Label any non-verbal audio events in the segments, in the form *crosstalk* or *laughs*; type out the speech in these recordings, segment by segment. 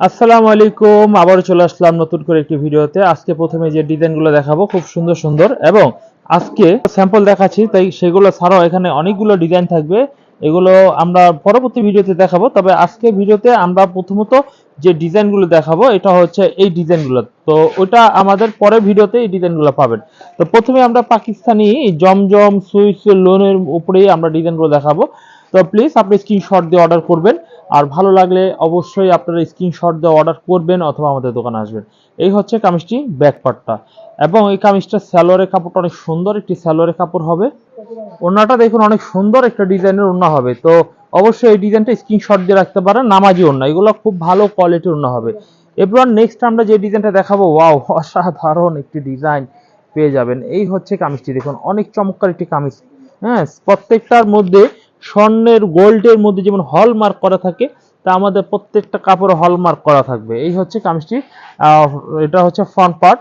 আসসালামু আলাইকুম, আবারও চলে আসলাম নতুন করে একটি ভিডিওতে। আজকে প্রথমে যে ডিজাইনগুলো দেখাবো খুব সুন্দর সুন্দর এবং আজকে স্যাম্পল দেখাচ্ছি, তাই সেগুলো ছাড়াও এখানে অনেকগুলো ডিজাইন থাকবে। এগুলো আমরা পরবর্তী ভিডিওতে দেখাবো, তবে আজকে ভিডিওতে আমরা প্রথমত যে ডিজাইনগুলো দেখাবো, এটা হচ্ছে এই ডিজাইনগুলো। তো ওটা আমাদের পরে ভিডিওতে এই ডিজাইনগুলো পাবেন। তো প্রথমে আমরা পাকিস্তানি জমজম সুইচ লোনের উপরেই আমরা ডিজাইনগুলো দেখাবো। তো প্লিজ আপনি স্ক্রিনশট দিয়ে অর্ডার করবেন। আর ভালো লাগলে অবশ্যই আপনারা স্ক্রিনশট দিয়ে অর্ডার করবেন অথবা আমাদের দোকানে আসবেন। এই হচ্ছে কামিজটি ব্যাক পার্টটা এবং এই কামিজটা স্যালোয়ারের কাপড়টা অনেক সুন্দর একটি স্যালোয়ারের কাপড় হবে। ওড়নাটা দেখুন অনেক সুন্দর একটা ডিজাইনের ওড়না হবে। তো অবশ্যই এই ডিজাইনটা স্ক্রিনশট দিয়ে রাখতে পারেন, নামাজি ওড়না। এগুলো খুব ভালো কোয়ালিটির ওড়না হবে। এবার নেক্সট আমরা যে ডিজাইনটা দেখাবো ওয়াও *laughs* অসাধারণ একটি ডিজাইন পেয়ে যাবেন। এই হচ্ছে কামিজটি। দেখুন, অনেক চমৎকার একটি কামিজ। হ্যাঁ প্রত্যেকটার মধ্যে স্বর্ণের গোল্ডের মধ্যে যেমন হলমার্ক করা থাকে, তা আমাদের প্রত্যেকটা কাপড়ে হলমার্ক করা থাকবে। এই হচ্ছে কামিজটি এটা হচ্ছে ফ্রন্ট পার্ট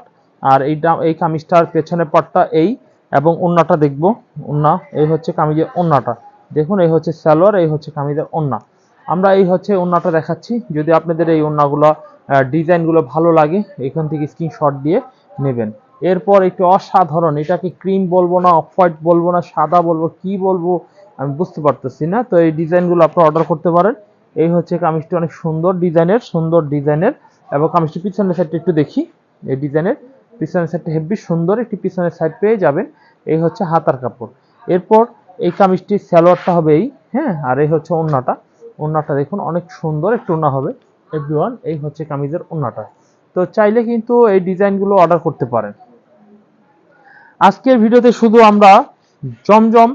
আর এইটা এই কামিজটার পেছনের পার্টটা এই, এবং ওন্নাটা দেখব। ওন্না, এই হচ্ছে কামিজের ওন্নাটা। দেখুন, এই হচ্ছে সালোয়ার, এই হচ্ছে কামিজের ওন্না। আমরা এই হচ্ছে ওন্নাটা দেখাচ্ছি। যদি আপনাদের এই ওন্নাগুলো ডিজাইনগুলো ভালো লাগে, এখান থেকে স্ক্রিনশট দিয়ে নেবেন। এরপর একটু অসাধারণ, এটাকে ক্রিম বলব না অফ হোয়াইট বলব না, সাদা বলব, কি বলব আমি বুঝতে পারতেছি না, তো এই ডিজাইনগুলো আপনারা অর্ডার করতে পারেন। এই হচ্ছে কামিজটি অনেক সুন্দর ডিজাইনের সুন্দর ডিজাইনের, এবং কামিজটি পিছনের সাইডটা একটু দেখি। এই ডিজাইনের পিছনের সাইডটা হেভি সুন্দর, একটি পিছনের সাইড পেয়ে যাবেন। এই হচ্ছে হাতার কাপড়। এরপর এই কামিজটির স্যালোয়ারটা হবে এই হ্যাঁ আর এই হচ্ছে ওন্নাটা। ওন্নাটা দেখুন, অনেক সুন্দর একটু ওন্না হবে। এভরিওয়ান এই হচ্ছে কামিজের ওন্নাটা। তো চাইলে কিন্তু এই ডিজাইনগুলো অর্ডার করতে পারেন। আজকের ভিডিওতে শুধু আমরা জমজম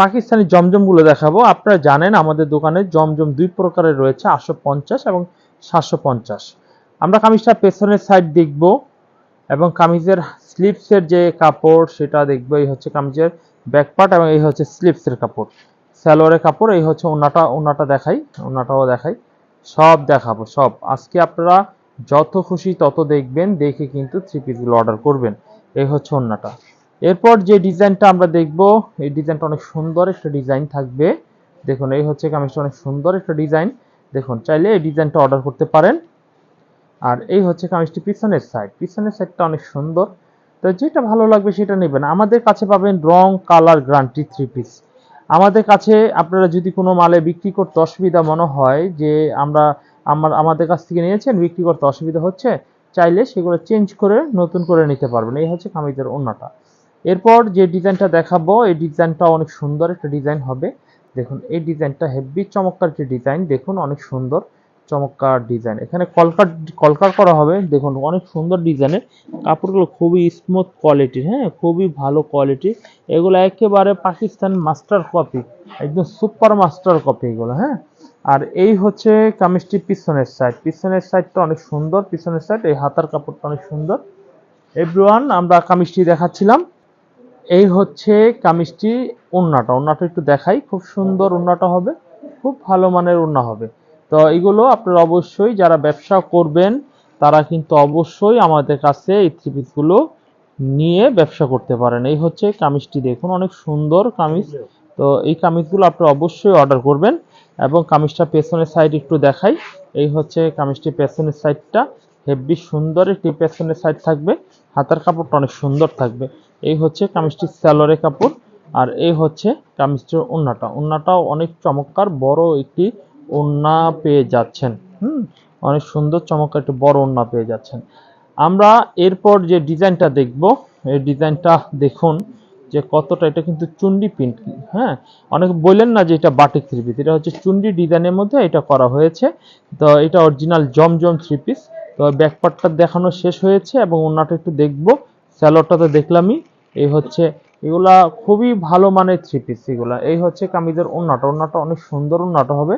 পাকিস্তানি জমজমগুলো দেখাবো। আপনারা জানেন আমাদের দোকানে জমজম দুই প্রকারের রয়েছে, আটশো পঞ্চাশ এবং সাতশো পঞ্চাশ। আমরা কামিজটা পেছনের সাইড দেখব এবং কামিজের স্লিপসের যে কাপড়, সেটা দেখব। এই হচ্ছে কামিজের ব্যাকপার্ট এবং এই হচ্ছে স্লিপসের কাপড়। সালোয়ারের কাপড়, এই হচ্ছে ওনাটা ওনাটা দেখাই, ওনাটাও দেখাই। সব দেখাবো, সব। আজকে আপনারা যত খুশি তত দেখবেন, দেখে কিন্তু থ্রি পিসগুলো অর্ডার করবেন। এই হচ্ছে ওন্নাটা এরপর যে ডিজাইনটা আমরা দেখব, এই ডিজাইনটা অনেক সুন্দর একটা ডিজাইন থাকবে। দেখুন, এই হচ্ছে কামিজটা অনেক সুন্দর একটা ডিজাইন। দেখুন, চাইলে এই ডিজাইনটা অর্ডার করতে পারেন। আর এই হচ্ছে কামিজটি পিছনের সাইড পিছনের সাইডটা অনেক সুন্দর। তো যেটা ভালো লাগবে সেটা নেবেন। আমাদের কাছে পাবেন রং কালার গ্রান্টি থ্রি পিস আমাদের কাছে আপনারা যদি কোনো মালে বিক্রি করতে অসুবিধা মনে হয় যে আমরা আমার, আমাদের কাছ থেকে নিয়েছেন, বিক্রি করতে অসুবিধা হচ্ছে, চাইলে সেগুলো চেঞ্জ করে নতুন করে নিতে পারবেন। এই হচ্ছে কামিজের অন্যটা এরপর যে ডিজাইনটা দেখাবো, এই ডিজাইনটা অনেক সুন্দর একটা ডিজাইন হবে। দেখুন, এই ডিজাইনটা হেভি চমৎকার যে ডিজাইন। দেখুন, অনেক সুন্দর, চমৎকার ডিজাইন। এখানে কলকার কলকার করা হবে। দেখুন, অনেক সুন্দর ডিজাইনের। কাপড়গুলো খুবই স্মুথ কোয়ালিটির হ্যাঁ? খুবই ভালো কোয়ালিটি এগুলো একেবারে পাকিস্তান মাস্টার কপি একদম সুপার মাস্টার কপি এগুলো হ্যাঁ? আর এই হচ্ছে কামিজটি পিছনের সাইড পিছনের সাইডটা অনেক সুন্দর, পিছনের সাইড এই হাতার কাপড়টা অনেক সুন্দর। এভরিওয়ান আমরা কামিজটি দেখাচ্ছিলাম। এই হচ্ছে কামিজটি ওন্নাটা ওন্নাটা একটু দেখাই। খুব সুন্দর ওন্নাটা হবে। খুব ভালো মানের ওন্না হবে। তো এগুলো আপনারা অবশ্যই যারা ব্যবসা করবেন, তারা কিন্তু অবশ্যই আমাদের কাছে এই থ্রি পিসগুলো নিয়ে ব্যবসা করতে পারেন। এই হচ্ছে কামিজটি দেখুন, অনেক সুন্দর কামিজ। তো এই কামিজগুলো আপনারা অবশ্যই অর্ডার করবেন এবং কামিজটা পেছনের সাইড একটু দেখাই। এই হচ্ছে কামিজটি পেছনের সাইডটা হেভি সুন্দর একটি পেছনের সাইড থাকবে। হাতার কাপড়টা অনেক সুন্দর থাকবে। এই হচ্ছে কামিজটির স্যালোয়ারের কাপড়, আর এই হচ্ছে কামিজটির ওন্নাটা ওন্নাটাও অনেক চমৎকার, বড় একটি ওন্না পেয়ে যাচ্ছেন। হুম, অনেক সুন্দর, চমৎকার একটি বড় ওন্না পেয়ে যাচ্ছেন। আমরা এরপর যে ডিজাইনটা দেখব, এই ডিজাইনটা দেখুন যে কতটা, এটা কিন্তু চুন্ডি প্রিন্ট। হ্যাঁ অনেকে বললেন না যে এটা বাটিক থ্রি পিস এটা হচ্ছে চুন্ডি ডিজাইনের মধ্যে এটা করা হয়েছে। তো এটা অরিজিনাল জমজম থ্রি পিস তো ব্যাক পার্টটা দেখানো শেষ হয়েছে এবং ওনাটা একটু দেখব। স্যালোয়ারটা তো দেখলামই, এই হচ্ছে, এগুলা খুবই ভালো মানের থ্রি পিস এগুলা। এই হচ্ছে কামিজের ওন্নাটা ওন্নাটা অনেক সুন্দর ওন্নাটা হবে।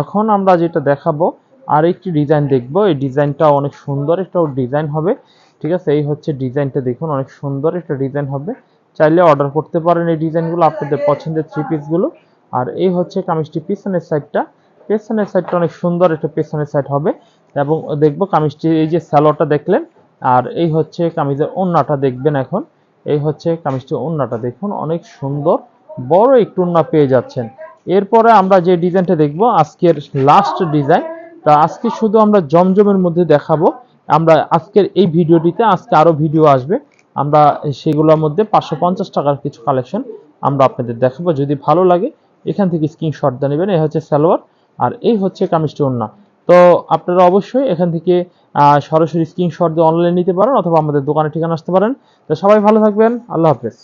এখন আমরা যেটা দেখাবো, আর একটি ডিজাইন দেখব। এই ডিজাইনটা অনেক সুন্দর একটা ডিজাইন হবে। ঠিক আছে, এই হচ্ছে ডিজাইনটা দেখুন, অনেক সুন্দর একটা ডিজাইন হবে। চাইলে অর্ডার করতে পারেন এই ডিজাইনগুলো আপনাদের পছন্দের থ্রি পিসগুলো আর এই হচ্ছে কামিজটি পিছনের সাইডটা পেছনের সাইডটা অনেক সুন্দর একটা পেছনের সাইড হবে। এবং দেখব কামিজটি, এই যে স্যালোটা দেখলেন আর এই হচ্ছে কামিজের ওন্নাটা দেখবেন এখন। এই হচ্ছে কামিজটি ওন্নাটা। দেখুন, অনেক সুন্দর, বড় একটু ওন্না পেয়ে যাচ্ছেন। এরপরে আমরা যে ডিজাইনটা দেখব, আজকের লাস্ট ডিজাইন তা আজকে শুধু আমরা জমজমের মধ্যে দেখাবো। আমরা আজকের এই ভিডিওটিতে, আজকে আরও ভিডিও আসবে। আমরা সেগুলোর মধ্যে পাঁচশো পঞ্চাশ টাকার কিছু কালেকশন আমরা আপনাদের দেখাবো। যদি ভালো লাগে, এখান থেকে স্ক্রিনশট দিয়ে নেবেন। এই হচ্ছে সালোয়ার, আর এই হচ্ছে কামিজটি ওন্না। তো আপনারা অবশ্যই এখান থেকে সরাসরি স্ক্রিনশট দিয়ে অনলাইনে নিতে পারেন অথবা আমাদের দোকানে ঠিকানা আসতে পারেন। তো সবাই ভালো থাকবেন। আল্লাহ হাফেজ।